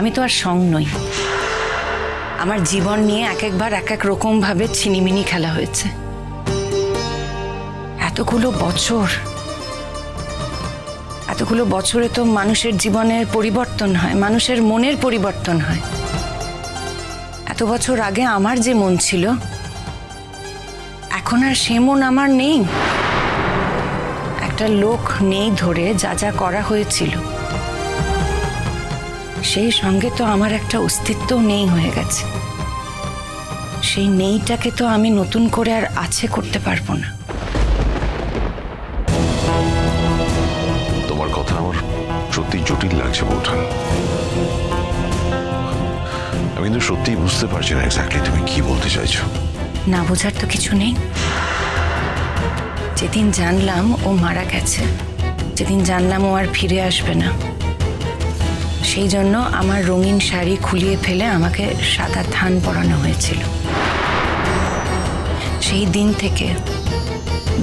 আমি তো আর সং নই। আমার জীবন নিয়ে এক একবার এক এক রকম ভাবে ছিনিমিনি খেলা হয়েছে। এতগুলো বছর, এতগুলো বছরে তো মানুষের জীবনের পরিবর্তন হয়, মানুষের মনের পরিবর্তন হয়। এত বছর আগে আমার যে মন ছিল, এখন আর সে মন আমার নেই। একটা লোক নেই ধরে যা যা করা হয়েছিল। সেই সঙ্গে তো আমার একটা অস্তিত্ব নেই হয়ে গেছে। সেই নেইটাকে তো আমি নতুন করে আর আছে করতে পারব না। তোমার কথা আমার সত্যি জটিল লাগছে বৌঠান। আমি কিন্তু সত্যিই বুঝতে পারছি না এক্স্যাক্টলি তুমি কি বলতে চাইছো। না বোঝার তো কিছু নেই। যেদিন জানলাম ও মারা গেছে যেদিন জানলাম ও আর ফিরে আসবে না সেই জন্য আমার রঙিন শাড়ি খুলিয়ে ফেলে আমাকে সাদা থান পরানো হয়েছিল। সেই দিন থেকে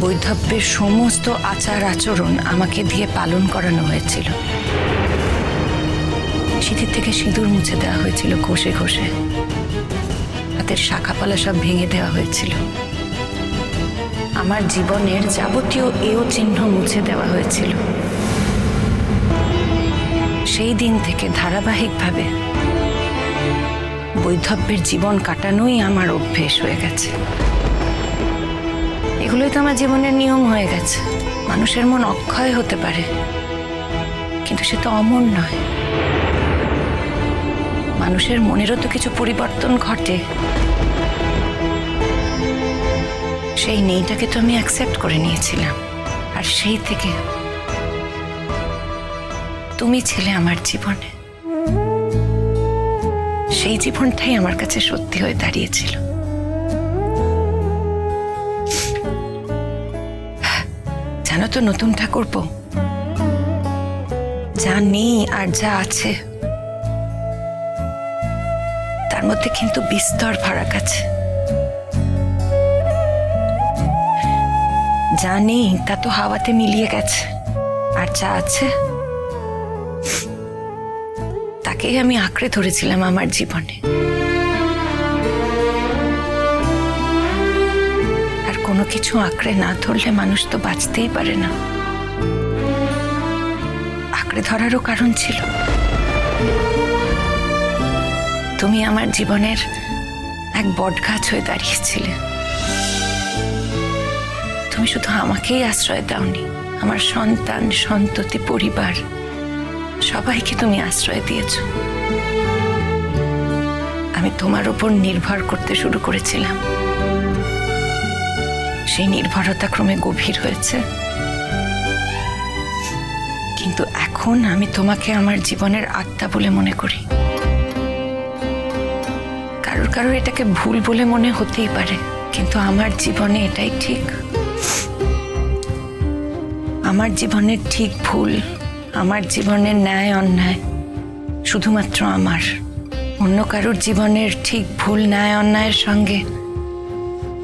বৈধব্যের সমস্ত আচার আচরণ আমাকে দিয়ে পালন করানো হয়েছিল। সিঁথির থেকে সিঁদুর মুছে দেওয়া হয়েছিল ঘষে ঘষে। হাতের শাখাপালা সব ভেঙে দেওয়া হয়েছিল। আমার জীবনের যাবতীয় এও চিহ্ন মুছে দেওয়া হয়েছিল। সেই দিন থেকে ধারাবাহিকভাবে বৈধব্যের জীবন কাটানোই আমার অভ্যেস হয়ে গেছে। এগুলোই তো আমার জীবনের নিয়ম হয়ে গেছে। মানুষের মন অক্ষয় হতে পারে, কিন্তু সে তো অমর নয়। মানুষের মনেরও তো কিছু পরিবর্তন ঘটে। সেই নেইটাকে তো আমি অ্যাকসেপ্ট করে নিয়েছিলাম। আর সেই থেকে তুমি ছিলে আমার জীবনে। সেই জীবনটাই আমার কাছে সত্যি হয়ে দাঁড়িয়েছিল। জানো তো নতুন ঠাকুরপো যা নেই আর যা আছে, তার মধ্যে কিন্তু বিস্তর ফারাক আছে। যা নেই তা তো হাওয়াতে মিলিয়ে গেছে, আর যা আছে তাকেই আমি আঁকড়ে ধরেছিলাম আমার জীবনে। আর কোনো কিছু আঁকড়ে না ধরলে মানুষ তো বাঁচতেই পারে না। আঁকড়ে ধরারও কারণ ছিল। তুমি আমার জীবনের এক বটগাছ হয়ে দাঁড়িয়েছিলে। তুমি শুধু আমাকেই আশ্রয় দাওনি, আমার সন্তান, সন্ততি, পরিবার। সবাইকে তুমি আশ্রয় দিয়েছ। আমি তোমার উপর নির্ভর করতে শুরু করেছিলাম। সেই নির্ভরতা ক্রমে গভীর হয়েছে। কিন্তু এখন আমি তোমাকে আমার জীবনের আত্মা বলে মনে করি। কারোর কারোর এটাকে ভুল বলে মনে হতেই পারে, কিন্তু আমার জীবনে এটাই ঠিক। আমার জীবনের ঠিক ভুল আমার জীবনের ন্যায় অন্যায় শুধুমাত্র আমার। অন্য কারোর জীবনের ঠিক ভুল ন্যায় অন্যায়ের সঙ্গে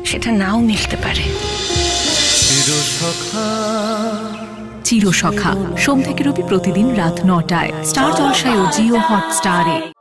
সেটা নাও মিলতে পারে। চিরসখা। সোম থেকে রবি প্রতিদিন রাত নটায়। স্টার জলসায় ও জিও হটস্টারে।